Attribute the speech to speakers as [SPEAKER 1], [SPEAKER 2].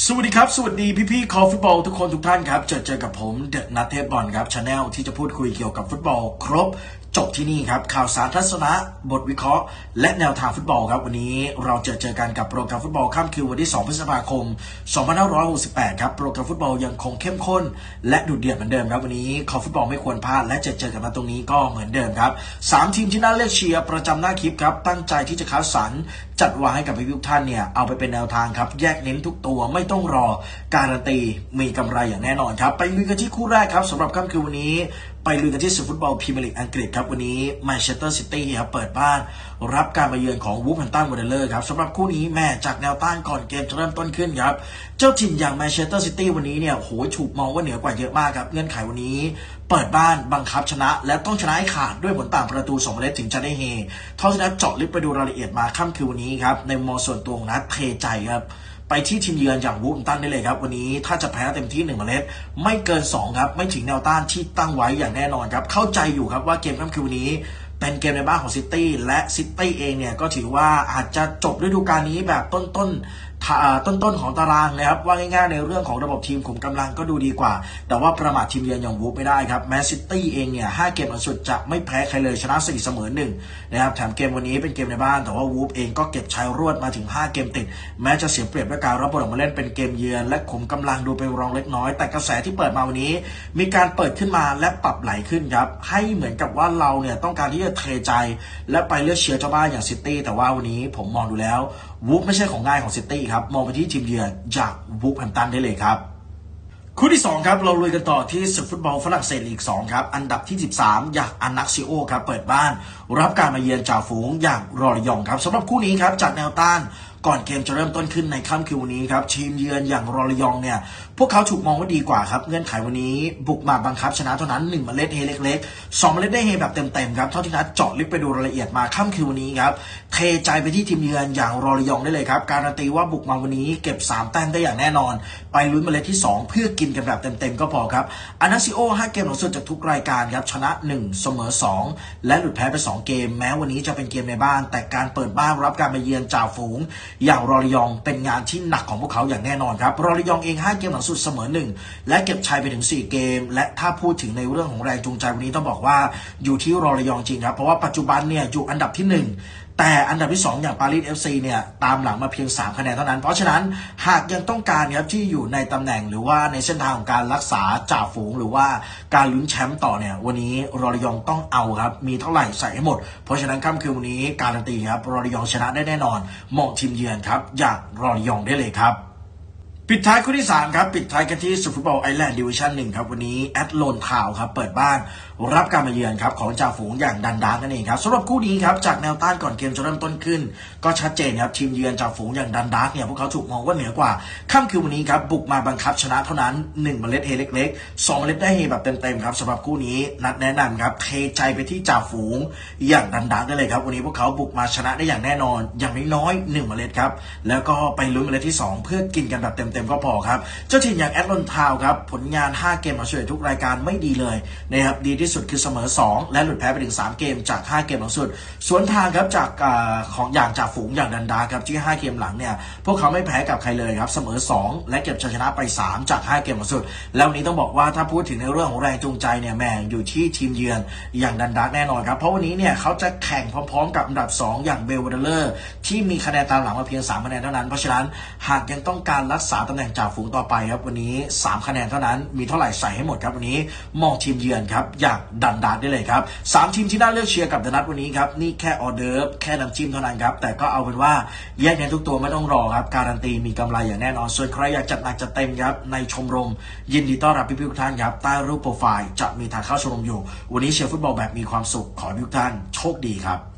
[SPEAKER 1] สวัสดีครับ สวัสดีพี่ๆคอฟุตบอลทุกคนทุกท่านครับ เจอเจอกับผมเดอะนัทเทพบอลครับชาแนลที่จะพูดคุยเกี่ยวกับฟุตบอลครบ จบที่นี่ครับ ข่าวสารทัศนะ บทวิเคราะห์ และแนวทางฟุตบอลครับ วันนี้เราเจอเจอกันกับโปรแกรมฟุตบอลค่ำคืนวันที่ 2 พฤษภาคม 2568 ครับ โปรแกรมฟุตบอลยังคงเข้มข้น และดุเดือดเหมือนเดิมครับ วันนี้คอฟุตบอลไม่ควรพลาดและเจอเจอกันมาตรงนี้ก็เหมือนเดิมครับสามทีมที่น่าเลือกเชียร์ประจำหน้าคลิปครับตั้งใจที่จะคัดสรรจัดวางให้กับพี่ทุกท่านเนี่ยเอาไปเป็นแนวทางครับแยกเน้นทุกตัวไม่ต้องรอการันตีมีกำไรอย่างแน่นอนครับไปลุยกันที่คู่แรกครับสำหรับค่ำคืนวันนี้ ไปลุยกันที่ศึกฟุตบอลพรีเมียร์ลีกอังกฤษครับ วันนี้แมนเชสเตอร์ซิตี้ครับเปิดบ้าน รับการมาเยือนของวูฟแฮมตันวอร์เลอร์ครับสำหรับคู่นี้แม่จากแนวต้านก่อนเกมจะเริ่มต้นขึ้นครับ เจ้าถิ่นอย่างแมนเชสเตอร์ซิตี้วันนี้เนี่ยโหยถูกมองว่าเหนือกว่าเยอะมากครับ เงื่อนไขวันนี้ เปิดบ้านบังคับชนะ และต้องชนะให้ขาดด้วยผลต่างประตู2เมตรถึงจะได้เฮเท่าที่นัดเจาะลึกไปดูรายละเอียดมาค่ำคืนวันนี้ครับในมอส่วนตัวของนัดเทใจครับ ไปที่ทีมเยือนอย่างวูมตันได้เลยครับ วันนี้ถ้าจะแพ้เต็มที่1เมล็ด ไม่เกิน 2 ครับ ไม่ถึงแนวต้านที่ตั้งไว้อย่างแน่นอนครับ เข้าใจอยู่ครับว่าเกมค่ำคืนวันนี้เป็นเกมในบ้านของซิตี้และซิตี้เองเนี่ยก็ถือว่าอาจจะจบฤดูกาลนี้แบบต้นๆ ต้นๆของตารางนะครับว่าง่ายๆในเรื่องของระบบทีมขุมกำลังก็ดูดีกว่า แต่ว่าประมาททีมเยือนอย่างวูฟไม่ได้ครับแมนซิตี้เองเนี่ยห้าเกมหลังสุดจะไม่แพ้ใครเลยชนะ4เสมอหนึ่งนะครับแถมเกมวันนี้เป็นเกมในบ้าน แต่ว่าวูฟเองก็เก็บชัยรวดมาถึง 5 เกมติด แม้จะเสียเปรียบด้วยการรับบอลออกมาเล่นเป็นเกมเยือน และขุมกำลังดูเป็นรองเล็กน้อย แต่กระแสที่เปิดมาวันนี้ มีการเปิดขึ้นมาและปรับไหลขึ้นครับให้เหมือนกับว่าเราเนี่ยต้องการที่จะเทใจ และไปเลือกเชียร์เจ้าบ้านอย่างซิตี้แต่ว่าวันนี้ผมมองดูแล้ววูฟไม่ใช่ของง่ายของซิตี้ครับ มองไปที่ทีมเยือนจากวูฟแฮมตันได้เลยครับ คู่ที่ 2 ครับ เราลุยกันต่อที่ศึกฟุตบอลฝรั่งเศสลีก2ครับ อันดับที่ 13 อย่างอันนักซิโอครับ เปิดบ้าน รับการมาเยือนจ่าฝูงอย่างรอรยองครับสำหรับคู่นี้ครับจากแนวต้าน ก่อนเกมจะเริ่มต้นขึ้นในค่ำคืนวันนี้ครับทีมเยือนอย่างรอรยองเนี่ยพวกเขาถูกมองว่าดีกว่าครับเงื่อนไขวันนี้บุกมาบังคับชนะเท่านั้น1เมล็ดเฮเล็กๆ2เมล็ดได้เฮแบบเต็มๆครับเท่าที่นัดเจาะลึกไปดูรายละเอียดมาค่ำคืนวันนี้ครับเทใจไปที่ทีมเยือนอย่างรอรยองได้เลยครับการันตีว่าบุกมาวันนี้เก็บ 3 แต้มได้อย่างแน่นอน ไปลุ้นเมล็ดที่ 2 เพื่อกินกันแบบเต็มๆก็พอครับอานาซิโอ5เกมหลังสุดจากทุกรายการครับชนะ 1 เสมอ 2 และหลุดแพ้ไป 2 เกม แม้วันนี้จะเป็นเกมในบ้าน แต่การเปิดบ้านรับการมาเยือนจ่าฝูงอย่างรอริยองเป็นงานที่หนักของพวกเขาอย่างแน่นอนครับรอริยองเอง 5 เกมหลังสุดเสมอหนึ่งและเก็บชัยไปถึง 4 เกม และถ้าพูดถึงในเรื่องของแรงจูงใจวันนี้ต้องบอกว่าอยู่ที่รอริยองจริงครับเพราะว่าปัจจุบันเนี่ยอยู่อันดับที่ 1แต่อันดับที่2อย่างปารีสเอลซีเนี่ยตามหลังมาเพียง 3 คะแนนเท่านั้น เพราะฉะนั้นหากยังต้องการครับที่อยู่ในตำแหน่งหรือว่าในเส้นทางของการรักษาจ่าฝูงหรือว่าการลุ้นแชมป์ต่อเนี่ยวันนี้รอริยองต้องเอาครับมีเท่าไหร่ใส่ให้หมด เพราะฉะนั้นค่ำคืนวันนี้การันตีครับรอริยองชนะได้แน่นอนมองทีมเยือนครับ อยากรอริยองได้เลยครับ ปิดท้ายคู่ที่ 3 ครับ ปิดท้ายกันที่สุฟุตบอลไอแลนด์ดิวิชั่นหนึ่งครับ วันนี้แอตโลนทาวครับ เปิดบ้านรับการมาเยือนครับ ของจ่าฝูงอย่างดันดาร์กนั่นเองครับสำหรับคู่นี้ครับ จากแนวต้านก่อนเกมจะเริ่มต้นขึ้น ก็ชัดเจนครับ ทีมเยือนจ่าฝูงอย่างดันดาร์กเนี่ยพวกเขาถูกมองว่าเหนือกว่าค่ำคืนวันนี้ครับบุกมาบังคับชนะเท่านั้น1เมล็ดเฮเล็กๆ2เมล็ดได้เฮแบบเต็มๆครับสำหรับคู่นี้นัดแนะนำครับเทใจไปที่จ่าฝูงอย่างดันดาร์กได้เลยครับวันนี้พวกเขาบุกมาชนะได้อย่างแน่นอน อย่างน้อยๆ1เมล็ดครับแล้วก็ไปลุ้นเมล็ดที่สองเพื่อกินกันแบบเต็มๆก็พอครับ เจ้าถิ่นอย่างแอตลอนทาวครับ ผลงาน 5 เกมมาเฉลี่ยทุกรายการไม่ดีเลยนะครับดีที่สุดคือเสมอ 2 และหลุดแพ้ไปถึง 3 เกมจาก 5 เกมหลังสุด สวนทางครับจากอของอย่างจากฝูงอย่างดันดาครับที่ 5 เกมหลังเนี่ยพวกเขาไม่แพ้กับใครเลยครับเสมอ 2 และเก็บชัยชนะไป 3 จาก 5 เกมหลังสุด แล้วนี้ต้องบอกว่าถ้าพูดถึงในเรื่องของแรงจูงใจเนี่ยแม่งอยู่ที่ทีมเยือนอย่างดันดาแน่นอนครับเพราะวันนี้เนี่ยเขาจะแข่งพร้อมๆ กับอันดับ 2 อย่างเบลเวเดอร์ที่มีคะแนนตามหลังมาเพียง3คะแนนเท่านั้นเพราะฉะนั้นหากยังต้องการรักษาตำแหน่งจ่าฝูงต่อไปครับวันนี้ 3 คะแนนเท่านั้นมีเท่าไหร่ใส่ให้หมดครับวันนี้มองทีมเยือนครับอย่างดันดานได้เลยครับ3ทีมที่น่าเลือกเชียร์กับเดนัทวันนี้ครับนี่แค่ออเดิร์ฟแค่น้ำจิ้มเท่านั้นครับแต่ก็เอาเป็นว่าแยกในทุกตัวไม่ต้องรอครับการันตีมีกำไรอย่างแน่นอนส่วนใครอยากจัดหนักจัดเต็มครับในชมรม ยินดีต้อนรับพี่ๆทุกท่านครับใต้รูปโปรไฟล์จะมีทางเข้าชมรมอยู่ วันนี้เชียร์ฟุตบอลแบบมีความสุขขอทุกท่านโชคดีครับ